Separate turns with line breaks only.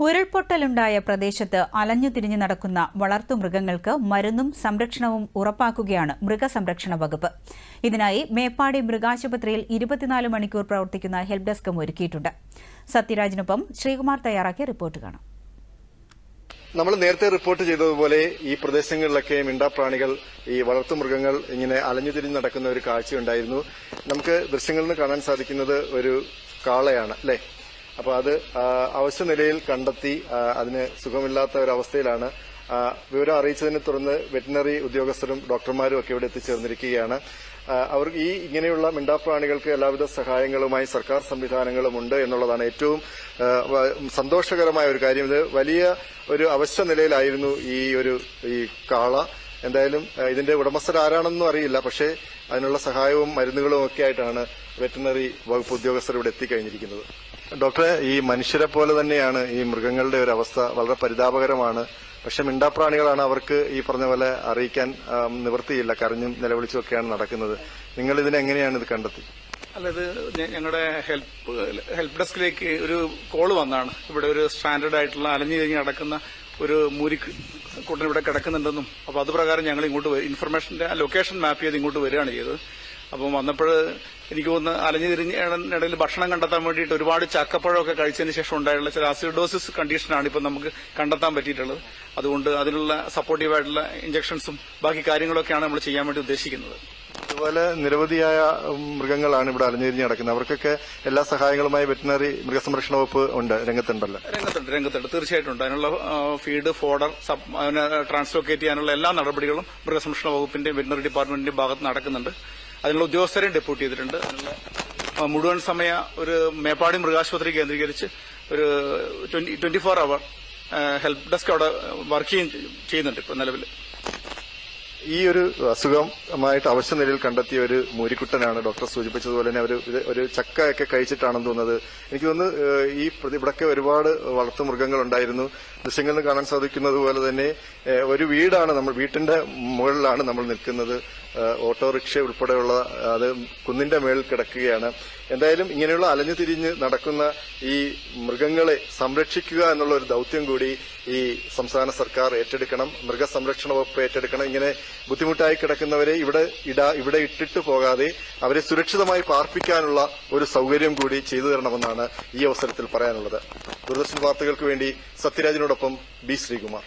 ഉരുൾപൊട്ടലുണ്ടായ പ്രദേശത്ത് അലഞ്ഞുതിരിഞ്ഞു നടക്കുന്ന വളർത്തുമൃഗങ്ങൾക്ക് മരുന്നും സംരക്ഷണവും ഉറപ്പാക്കുകയാണ് മൃഗസംരക്ഷണ വകുപ്പ്. ഇതിനായി മേപ്പാടി മൃഗാശുപത്രിയിൽ ഇരുപത്തിനാല് മണിക്കൂർ പ്രവർത്തിക്കുന്ന ഹെൽപ് ഡെസ്കും ഒരുക്കിയിട്ടുണ്ട്. സത്യരാജിനൊപ്പം ശ്രീകുമാർ തയ്യാറാക്കിയ റിപ്പോർട്ട് കാണാം.
നമ്മൾ നേരത്തെ റിപ്പോർട്ട് ചെയ്തതുപോലെ ഈ പ്രദേശങ്ങളിലൊക്കെ മിണ്ടാപ്രാണികൾ ഈ വളർത്തുമൃഗങ്ങൾ ഇങ്ങനെ അലഞ്ഞുതിരിഞ്ഞ് നടക്കുന്ന ഒരു കാഴ്ചയുണ്ടായിരുന്നു നമുക്ക് ദൃശ്യങ്ങളിൽ നിന്ന് കാണാൻ സാധിക്കുന്നത് ഒരു കാളയാണ് അല്ലേ? അപ്പൊ അത് അവശ്യ നിലയിൽ കണ്ടെത്തി അതിന് സുഖമില്ലാത്ത ഒരു അവസ്ഥയിലാണ് ആ, വിവരം അറിയിച്ചതിനെ തുടർന്ന് വെറ്റിനറി ഉദ്യോഗസ്ഥരും ഡോക്ടർമാരും ഒക്കെ ഇവിടെ എത്തിച്ചേർന്നിരിക്കുകയാണ്. അവർ ഈ ഇങ്ങനെയുള്ള മിണ്ടാപ്രാണികൾക്ക് എല്ലാവിധ സഹായങ്ങളുമായി സർക്കാർ സംവിധാനങ്ങളും ഉണ്ട് എന്നുള്ളതാണ് ഏറ്റവും സന്തോഷകരമായ ഒരു കാര്യം. ഇത് വലിയ ഒരു അവശ്യ നിലയിലായിരുന്നു ഈ ഒരു ഈ കാള. എന്തായാലും ഇതിന്റെ ഉടമസ്ഥർ ആരാണെന്നും അറിയില്ല. പക്ഷേ അതിനുള്ള സഹായവും മരുന്നുകളും ഒക്കെ ആയിട്ടാണ് വെറ്റിനറി വകുപ്പ് ഉദ്യോഗസ്ഥർ ഇവിടെ എത്തിക്കഴിഞ്ഞിരിക്കുന്നത്. ഡോക്ടറെ ഈ മനുഷ്യരെ പോലെ തന്നെയാണ് ഈ മൃഗങ്ങളുടെ ഒരു അവസ്ഥ വളരെ പരിതാപകരമാണ്. പക്ഷെ മിണ്ടാപ്രാണികളാണ് അവർക്ക് ഈ പറഞ്ഞ പോലെ അറിയിക്കാൻ നിവൃത്തിയില്ല കരഞ്ഞും നിലവിളിച്ചും ഒക്കെയാണ് നടക്കുന്നത്. നിങ്ങൾ ഇതിനെങ്ങനെയാണ് ഇത് കണ്ടെത്തി?
അല്ല ഇത് ഞങ്ങളുടെ ഹെൽപ്പ് ഹെൽപ്പ് ഡെസ്കിലേക്ക് ഒരു കോൾ വന്നാണ്. ഇവിടെ ഒരു സ്റ്റാൻഡേർഡ് ആയിട്ടുള്ള അലഞ്ഞു കഴിഞ്ഞ് നടക്കുന്ന ഒരു മൂരി കൂട്ടൻ ഇവിടെ കിടക്കുന്നുണ്ടെന്നും അപ്പോൾ അത് പ്രകാരം ഞങ്ങൾ ഇങ്ങോട്ട് ഇൻഫർമേഷന്റെ ലൊക്കേഷൻ മാപ്പ് ചെയ്ത് ഇങ്ങോട്ട് വരികയാണ് ചെയ്തത്. അപ്പം വന്നപ്പോൾ എനിക്ക് തോന്നുന്നു അലഞ്ഞു തിരിഞ്ഞ് ഇടയിൽ ഭക്ഷണം കണ്ടെത്താൻ വേണ്ടിയിട്ട് ഒരുപാട് ചക്കപ്പഴമൊക്കെ കഴിച്ചതിന് ശേഷം ഉണ്ടായിട്ടുള്ള ചില അസിഡോസിസ് കണ്ടീഷനാണ് ഇപ്പം നമുക്ക് കണ്ടെത്താൻ പറ്റിയിട്ടുള്ളത്. അതുകൊണ്ട് അതിനുള്ള സപ്പോർട്ടീവായിട്ടുള്ള ഇഞ്ചക്ഷൻസും ബാക്കി കാര്യങ്ങളൊക്കെയാണ് നമ്മൾ ചെയ്യാൻ വേണ്ടി ഉദ്ദേശിക്കുന്നത്.
അതുപോലെ നിരവധിയായ മൃഗങ്ങളാണ് ഇവിടെ അലഞ്ഞിരിഞ്ഞ് നടക്കുന്നത്. അവർക്കൊക്കെ എല്ലാ സഹായങ്ങളുമായി വെറ്റിനറി മൃഗസംരക്ഷണ വകുപ്പ് ഉണ്ട് രംഗത്തുണ്ടല്ലോ.
രംഗത്തുണ്ട് രംഗത്തുണ്ട്. തീർച്ചയായിട്ടും ഉണ്ട്. അതിനുള്ള ഫീഡ് ഫോഡർ അതിനെ ട്രാൻസ്ലോക്കേറ്റ് ചെയ്യാനുള്ള എല്ലാ നടപടികളും മൃഗസംരക്ഷണ വകുപ്പിന്റെ വെറ്റിനറി ഡിപ്പാർട്ട്മെന്റിന്റെ ഭാഗത്ത് നടക്കുന്നുണ്ട്. അതിനുള്ള ഉദ്യോഗസ്ഥരെയും ഡെപ്യൂട്ട് ചെയ്തിട്ടുണ്ട്. അതിനുള്ള മുഴുവൻ സമയ ഒരു മേപ്പാടി മൃഗാശുപത്രി കേന്ദ്രീകരിച്ച് ഒരു twenty four hour help desk അവിടെ വർക്ക് ചെയ്യുന്നുണ്ട് ഇപ്പൊ നിലവിൽ
ഈ ഒരു അസുഖമായിട്ട് അവശ്യ നിലയിൽ കണ്ടെത്തിയ ഒരു മൂരിക്കുട്ടനാണ് ഡോക്ടർ സൂചിപ്പിച്ചതുപോലെ തന്നെ ഒരു ഒരു ചക്കയൊക്കെ കഴിച്ചിട്ടാണെന്ന് തോന്നുന്നത്. എനിക്ക് തോന്നുന്നു ഈ ഇവിടൊക്കെ ഒരുപാട് വളർത്തു മൃഗങ്ങൾ ഉണ്ടായിരുന്നു. ദൃശ്യങ്ങളിൽ കാണാൻ സാധിക്കുന്നത് പോലെ തന്നെ ഒരു വീടാണ് നമ്മൾ വീട്ടിന്റെ മുകളിലാണ് നമ്മൾ നിൽക്കുന്നത്. ഓട്ടോറിക്ഷ ഉൾപ്പെടെയുള്ള അത് കുന്നിന്റെ മേളിൽ കിടക്കുകയാണ്. എന്തായാലും ഇങ്ങനെയുള്ള അലഞ്ഞു തിരിഞ്ഞ് നടക്കുന്ന ഈ മൃഗങ്ങളെ സംരക്ഷിക്കുക എന്നുള്ള ഒരു ദൌത്യം കൂടി ഈ സംസ്ഥാന സർക്കാർ ഏറ്റെടുക്കണം. മൃഗസംരക്ഷണ വകുപ്പ് ഏറ്റെടുക്കണം. ഇങ്ങനെ ബുദ്ധിമുട്ടായി കിടക്കുന്നവരെ ഇവിടെ ഇടാ ഇവിടെ ഇട്ടിട്ട് പോകാതെ അവരെ സുരക്ഷിതമായി പാർപ്പിക്കാനുള്ള ഒരു സൗകര്യം കൂടി ചെയ്തു തരണമെന്നാണ് ഈ അവസരത്തിൽ പറയാനുള്ളത്. ദൂരദർശൻ വാർത്തകൾക്ക് വേണ്ടി സത്യരാജിനോടൊപ്പം ബി ശ്രീകുമാർ.